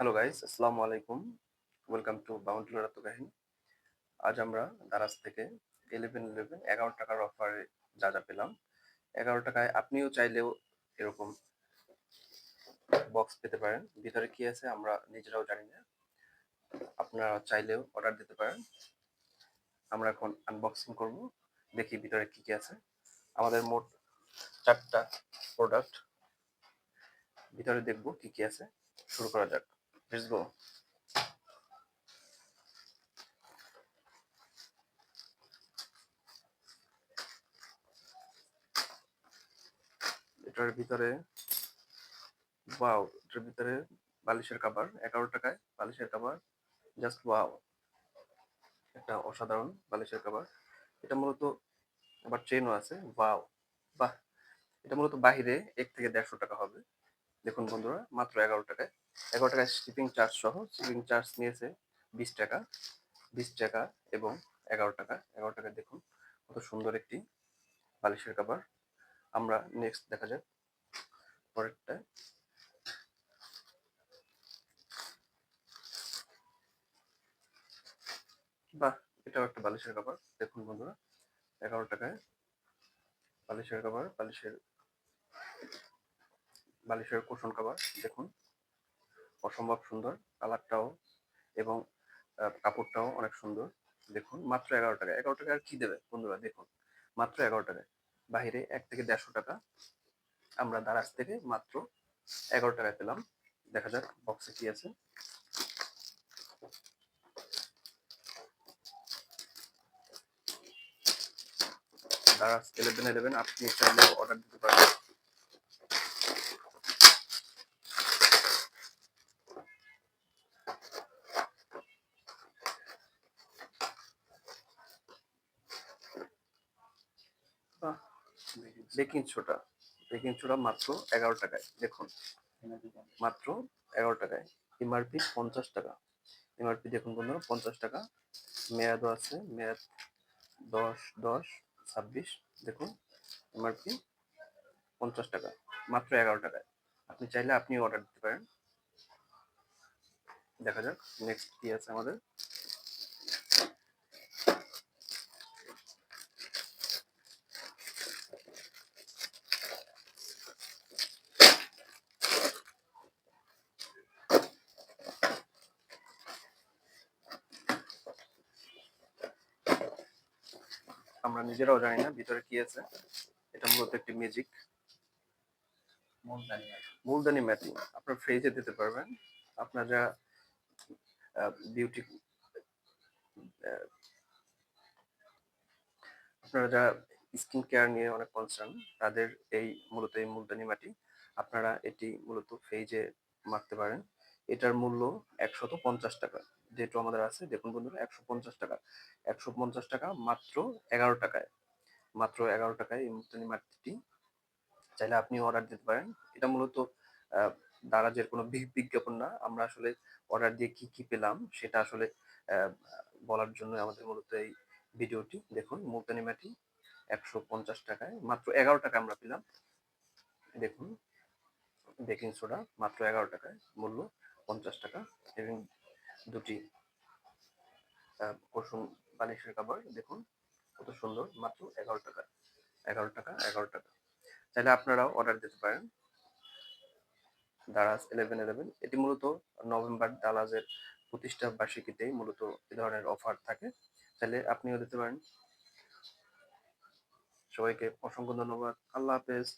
Hello guys আসসালামু আলাইকুম welcome to বাউন্ডুল কাহিনী আজ আমরা দারাজ থেকে ইলেভেন ইলেভেন এগারো টাকার অফারে যা যা পেলাম, এগারো টাকায় আপনিও চাইলেও এরকম বক্স পেতে পারেন। ভিতরে কি আছে আমরা নিজেরাও জানি না। আপনারা চাইলেও অর্ডার দিতে পারেন। আমরা এখন আনবক্সিং করব, দেখি ভিতরে কি কি আছে। আমাদের মোট চারটা প্রোডাক্ট ভিতরে দেখব কি কি আছে। শুরু করা যাক। লেটস গো এটার ভিতরে ওয়াও এটার ভিতরে বালিশের কাভার এগারো টাকায় বালিশের কাভার জাস্ট ওয়াও একটা অসাধারণ বালিশের কাভার এটা মূলত, আবার চেনও আছে ওয়াও বাহ, এটা মূলত বাহিরে এক থেকে দেড়শো টাকা হবে। দেখুন বন্ধুরা, মাত্র এগারো টাকায়। এগারো টাকায় শিপিং চার্জ সহ শিপিং চার্জ নিয়েছে বিশ টাকা বিশ টাকা এবং এগারো টাকা। এগারো টাকা দেখুন কত সুন্দর একটি বালিশের কাভার আমরা নেক্সট দেখা যাক পরেরটা। বাহ, এটাও একটা বালিশের কাভার দেখুন বন্ধুরা, এগারো টাকায় বালিশের কাভার বালিশের বালিশের কোশন কাভার দেখুন। অসম্ভব সুন্দর। কালারটাও এবং কাপড়টাও অনেক সুন্দর। দেখুন, মাত্র এগারো টাকা এগারো টাকা আর কি দেবে বন্ধুরা? দেখুন, মাত্র এগারো টাকায়। বাহিরে এক থেকে দেড়শো টাকা। আমরা দারাজ থেকে মাত্র এগারো টাকায় পেলাম। দেখা যাক বক্সে কি আছে। দারাজ ইলেভেন ইলেভেন আপনি অর্ডার দিতে পারেন। Baking soda. বেকিং সোডা মাত্র এগারো টাকায়। দেখুন, মাত্র এগারো টাকায়। এমআরপি পঞ্চাশ টাকা। এমআরপি দেখুন বন্ধুরা, পঞ্চাশ টাকা। মেয়াদও আছে, মেয়াদ দশ দশ, ছাব্বিশ। দেখুন, এমআরপি পঞ্চাশ টাকা, মাত্র এগারো টাকায়। আপনি চাইলে আপনি অর্ডার দিতে পারেন। দেখা যাক নেক্সট কি আছে আমাদের। আমরা নিজেরাও জানি না ভিতরে কি আছে। এটা মূলত একটি ম্যাজিক মূলদানি ম্যাটিং আপনার ফ্রিজে দিতে পারবেন। আপনার যা বিউটি আপনারা যা স্কিন কেয়ার নিয়ে অনেক কনসার্ন তাদের এই মূলত এই মূলদানি মাটি আপনারা এটি মূলত ফেজে মারতে পারেন। এটার মূল্য একশত পঞ্চাশ টাকা। যেহেতু আমাদের আছে, দেখুন বন্ধুরা, একশো পঞ্চাশ টাকা। একশো পঞ্চাশ টাকা মাত্র এগারো টাকায়। মাত্র এগারো টাকায় এই মুক্তানি মাটিটি। চাইলে আপনি অর্ডার দিতে পারেন। এটা মূলত দারাজের কোনো বিজ্ঞাপন না, আমরা আসলে অর্ডার দিয়ে কি কি পেলাম, সেটা আসলে বলার জন্য আমাদের মূলত এই ভিডিওটি। দেখুন মুলতানি মাটি একশো পঞ্চাশ টাকায়। মাত্র এগারো টাকা আমরা পেলাম। দেখুন, বেকিং সোডা মাত্র এগারো টাকায়। মূল্য পঞ্চাশ টাকা। এবং দুটি কুসুম বালিশের কাপড়, দেখুন কত সুন্দর, মাত্র এগারো টাকা এগারো টাকা এগারো টাকা। চাইলে আপনারাও অর্ডার দিতে পারেন। দারাজ ইলেভেন ইলেভেন এটি মূলত নভেম্বর দালাজের প্রতিষ্ঠা বার্ষিকীতেই মূলত এ ধরনের অফার থাকে। চাইলে আপনিও দিতে পারেন। সবাইকে অসংখ্য ধন্যবাদ। আল্লাহ হাফেজ।